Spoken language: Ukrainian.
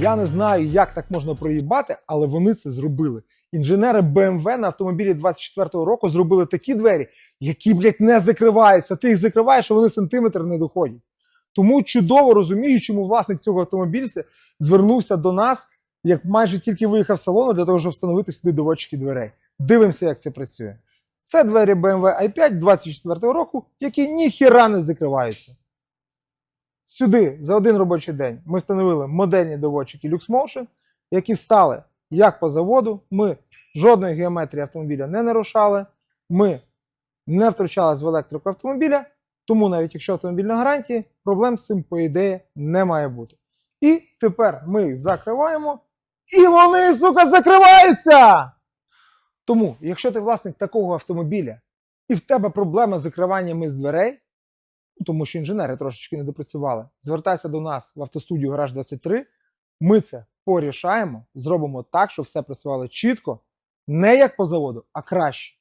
Я не знаю, як так можна проїбати, але вони це зробили. Інженери BMW на автомобілі 24-го року зробили такі двері, які, блядь, не закриваються. Ти їх закриваєш, а вони сантиметр не доходять. Тому чудово розумію, чому власник цього автомобіля звернувся до нас, як майже тільки виїхав з салону для того, щоб встановити сюди доводчики дверей. Дивимося, як це працює. Це двері BMW i5 24-го року, які ніхіра не закриваються. Сюди за один робочий день ми встановили модельні доводчики LuxMotion, які встали як по заводу. Ми жодної геометрії автомобіля не нарушали. Ми не втручалися в електрику автомобіля, тому навіть якщо автомобіль на гарантії, проблем з цим, по ідеї, не має бути. І тепер ми їх закриваємо, і вони, сука, закриваються! Тому, якщо ти власник такого автомобіля і в тебе проблема з закриванням з дверей, тому що інженери трошечки не допрацювали. Звертайся до нас в автостудію Гараж 23. Ми це порішаємо, зробимо так, щоб все працювало чітко, не як по заводу, а краще.